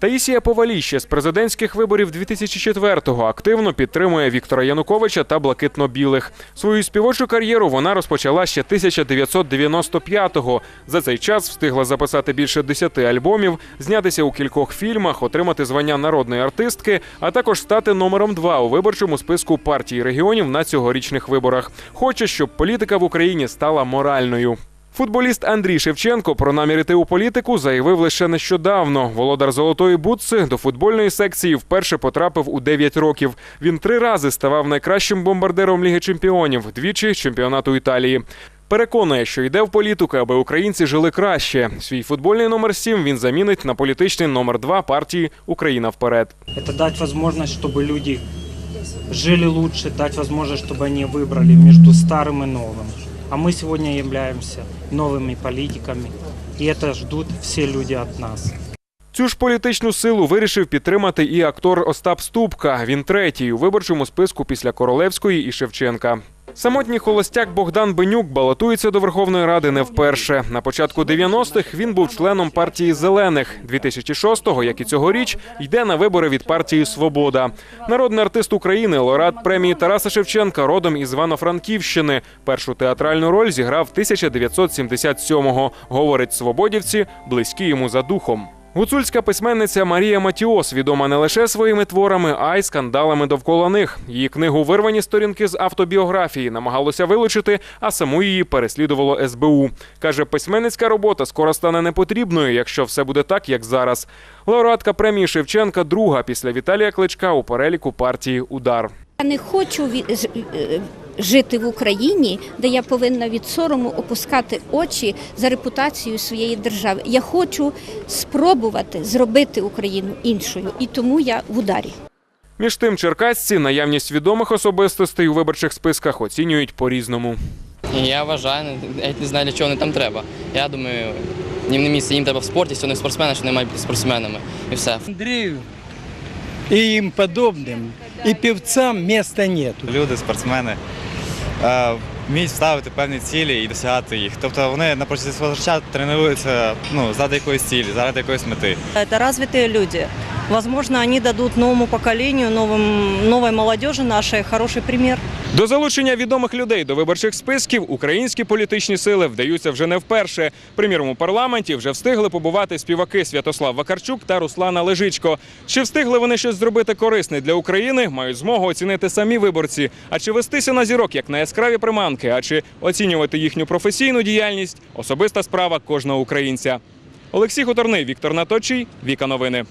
Таїсія Повалій ще з президентських виборів 2004-го активно підтримує Віктора Януковича та блакитно-білих. Свою співочу кар'єру вона розпочала ще 1995-го. За цей час встигла записати більше 10 альбомів, знятися у кількох фільмах, отримати звання народної артистки, а також стати номером два у виборчому списку партії регіонів на цьогорічних виборах. Хоче, щоб політика в Україні стала моральною. Футболіст Андрій Шевченко про намір іти у політику заявив лише нещодавно. Володар золотої бутси до футбольної секції вперше потрапив у 9 років. Він три рази ставав найкращим бомбардиром Ліги Чемпіонів, двічі чемпіонату Італії. Переконує, що йде в політику, аби українці жили краще. Свій футбольний номер 7 він замінить на політичний номер 2 партії Україна вперед. Это дать возможность, чтобы люди жили лучше, дать возможность, чтобы они выбрали между старым и новым. А мы сегодня являемся новыми политиками, и это ждут все люди от нас. Цю ж політичну силу вирішив підтримати і актор Остап Ступка. Він третій у виборчому списку після Королевської і Шевченка. Самотній холостяк Богдан Бенюк балотується до Верховної Ради не вперше. На початку 90-х він був членом партії зелених. 2006-го, як і цьогоріч, йде на вибори від партії Свобода. Народний артист України, лауреат премії Тараса Шевченка, родом із Івано-Франківщини. Першу театральну роль зіграв 1977-го. Говорить свободівці, близькі йому за духом. Гуцульська письменниця Марія Матіос відома не лише своїми творами, а й скандалами довкола них. Її книгу Вирвані сторінки з автобіографії намагалося вилучити, а саму її переслідувало СБУ. Каже, письменницька робота скоро стане непотрібною, якщо все буде так, як зараз. Лауреатка премії Шевченка друга після Віталія Кличка у переліку партії Удар. Я не хочу е, жити в Україні, де я повинна від сорому опускати очі за репутацією своєї держави. Я хочу спробувати зробити Україну іншою, і тому я в ударі. Між тим, черкасці наявність відомих особистостей у виборчих списках оцінюють по-різному. Я вважаю, я не знаю, для чого вони там треба. Я думаю, їм не місце, їм треба в спорті, що вони спортсмени, що вони мають бути спортсменами. І все. Андрею и им подобным, и півцям міста нету. Люди, спортсмени е, вміють ставити певні цілі і досягати їх. Тобто вони на протязі свого життя тренуються ну, заради якоїсь цілі, заради якоїсь мети. Это розвиті люди. Возможно, они дадут новому поколению, новым, новой молодежи нашей хороший пример. До залучення відомих людей до виборчих списків українські політичні сили вдаються вже не вперше. Приміром, у парламенті вже встигли побувати співаки Святослав Вакарчук та Руслана Лежичко. Чи встигли вони щось зробити корисне для України? Мають змогу оцінити самі виборці. А чи вестися на зірок як на яскраві приманки, а чи оцінювати їхню професійну діяльність особиста справа кожного українця. Олексій Хуторний, Віктор Наточий, Віка Новини.